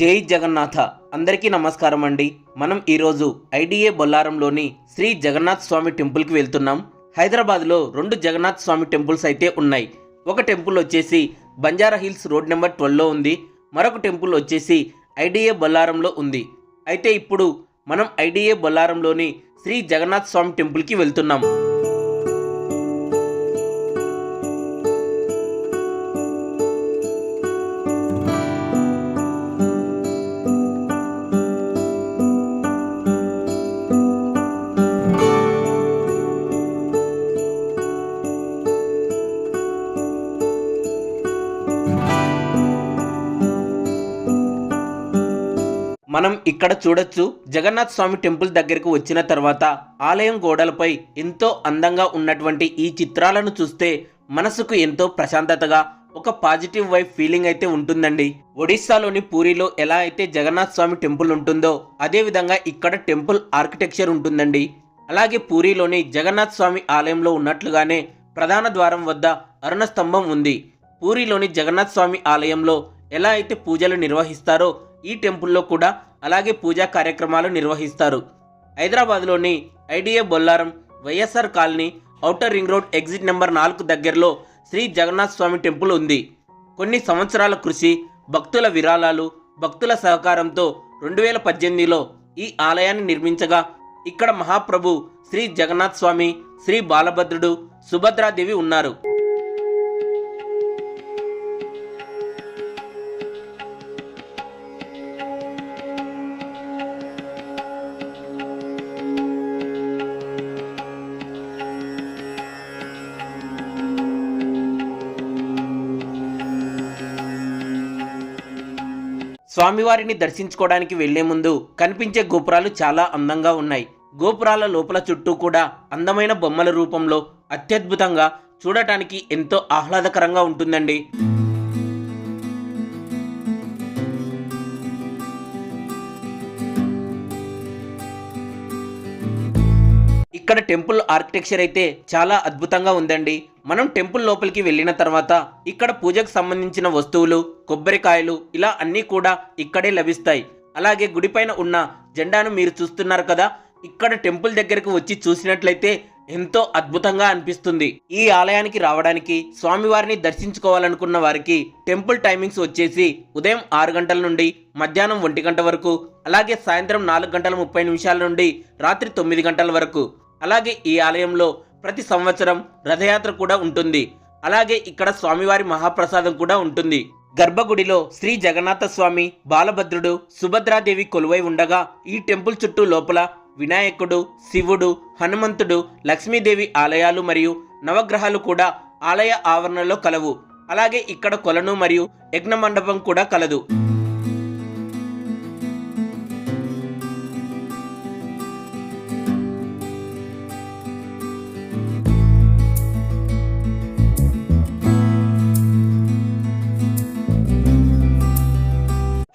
జై జగన్నాథ. అందరికీ నమస్కారం అండి. మనం ఈరోజు ఐడిఏ బొల్లారంలోని శ్రీ జగన్నాథ్ స్వామి టెంపుల్కి వెళ్తున్నాం. హైదరాబాద్లో రెండు జగన్నాథ్ స్వామి టెంపుల్స్ అయితే ఉన్నాయి. ఒక టెంపుల్ వచ్చేసి బంజారా హిల్స్ రోడ్ నెంబర్ ట్వెల్వ్లో ఉంది. మరొక టెంపుల్ వచ్చేసి ఐడిఏ బొల్లారంలో ఉంది. అయితే ఇప్పుడు మనం ఐడిఏ బొల్లారంలోని శ్రీ జగన్నాథ్ స్వామి టెంపుల్కి వెళ్తున్నాం. మనం ఇక్కడ చూడొచ్చు జగన్నాథ్ స్వామి టెంపుల్ దగ్గరకు వచ్చిన తర్వాత ఆలయం గోడలపై ఎంతో అందంగా ఉన్నటువంటి ఈ చిత్రాలను చూస్తే మనసుకు ఎంతో ప్రశాంతతగా ఒక పాజిటివ్ వైబ్ ఫీలింగ్ అయితే ఉంటుందండి. ఒడిస్సాలోని పూరిలో ఎలా అయితే జగన్నాథ్ స్వామి టెంపుల్ ఉంటుందో అదేవిధంగా ఇక్కడ టెంపుల్ ఆర్కిటెక్చర్ ఉంటుందండి. అలాగే పూరిలోని జగన్నాథ్ స్వామి ఆలయంలో ఉన్నట్లుగానే ప్రధాన ద్వారం వద్ద అరుణ స్తంభం ఉంది. పూరిలోని జగన్నాథ్ స్వామి ఆలయంలో ఎలా అయితే పూజలు నిర్వహిస్తారో ఈ టెంపుల్లో కూడా అలాగే పూజా కార్యక్రమాలు నిర్వహిస్తారు. హైదరాబాద్లోని IDA Bollaram YSR colony outer ring road exit number నాలుగు దగ్గరలో శ్రీ జగన్నాథ్ స్వామి టెంపుల్ ఉంది. కొన్ని సంవత్సరాల కృషి భక్తుల విరాళాలు భక్తుల సహకారంతో రెండు వేల పద్దెనిమిదిలో ఈ ఆలయాన్ని నిర్మించగా ఇక్కడ మహాప్రభు శ్రీ జగన్నాథ్ స్వామి శ్రీ బాలభద్రుడు సుభద్రాదేవి ఉన్నారు. స్వామివారిని దర్శించుకోవడానికి వెళ్ళే ముందు కనిపించే గోపురాలు చాలా అందంగా ఉన్నాయి. గోపురాల లోపల చుట్టూ కూడా అందమైన బొమ్మల రూపంలో అత్యద్భుతంగా చూడటానికి ఎంతో ఆహ్లాదకరంగా ఉంటుందండి. ఇక్కడ టెంపుల్ ఆర్కిటెక్చర్ అయితే చాలా అద్భుతంగా ఉందండి. మనం టెంపుల్ లోపలికి వెళ్ళిన తర్వాత ఇక్కడ పూజకు సంబంధించిన వస్తువులు కొబ్బరికాయలు ఇలా అన్నీ కూడా ఇక్కడే లభిస్తాయి. అలాగే గుడిపైన ఉన్న జెండాను మీరు చూస్తున్నారు కదా ఇక్కడ టెంపుల్ దగ్గరకు వచ్చి చూసినట్లయితే ఎంతో అద్భుతంగా అనిపిస్తుంది. ఈ ఆలయానికి రావడానికి స్వామివారిని దర్శించుకోవాలనుకున్న వారికి టెంపుల్ టైమింగ్స్ వచ్చేసి ఉదయం ఆరు గంటల నుండి మధ్యాహ్నం ఒంటి గంట వరకు అలాగే సాయంత్రం నాలుగు గంటల ముప్పై నిమిషాల నుండి రాత్రి తొమ్మిది గంటల వరకు. అలాగే ఈ ఆలయంలో ప్రతి సంవత్సరం రథయాత్ర కూడా ఉంటుంది. అలాగే ఇక్కడ స్వామివారి మహాప్రసాదం కూడా ఉంటుంది. గర్భగుడిలో శ్రీ జగన్నాథ స్వామి బాలభద్రుడు సుభద్రాదేవి కొలువై ఉండగా ఈ టెంపుల్ చుట్టూ లోపల వినాయకుడు శివుడు హనుమంతుడు లక్ష్మీదేవి ఆలయాలు మరియు నవగ్రహాలు కూడా ఆలయ ఆవరణలో కలవు. అలాగే ఇక్కడ కొలను మరియు యజ్ఞ మండపం కూడా కలదు.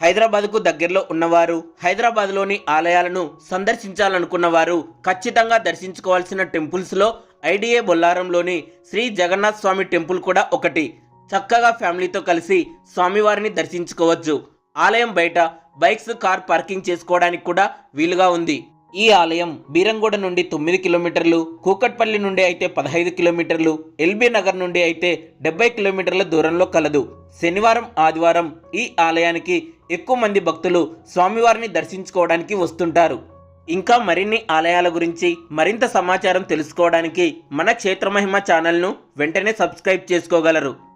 హైదరాబాద్కు దగ్గరలో ఉన్నవారు హైదరాబాద్లోని ఆలయాలను సందర్శించాలనుకున్నవారు ఖచ్చితంగా దర్శించుకోవాల్సిన టెంపుల్స్లో ఐడిఏ బొల్లారంలోని శ్రీ జగన్నాథ్ స్వామి టెంపుల్ కూడా ఒకటి. చక్కగా ఫ్యామిలీతో కలిసి స్వామివారిని దర్శించుకోవచ్చు. ఆలయం బయట బైక్స్ కార్ పార్కింగ్ చేసుకోవడానికి కూడా వీలుగా ఉంది. ఈ ఆలయం బీరంగూడ నుండి తొమ్మిది కిలోమీటర్లు కూకట్పల్లి నుండి అయితే పదహైదు కిలోమీటర్లు ఎల్బీ నగర్ నుండి అయితే డెబ్బై కిలోమీటర్ల దూరంలో కలదు. శనివారం ఆదివారం ఈ ఆలయానికి ఎక్కువ మంది భక్తులు స్వామివారిని దర్శించుకోవడానికి వస్తుంటారు. ఇంకా మరిన్ని ఆలయాల గురించి మరింత సమాచారం తెలుసుకోవడానికి మన క్షేత్రమహిమ ఛానల్ను వెంటనే సబ్స్క్రైబ్ చేసుకోగలరు.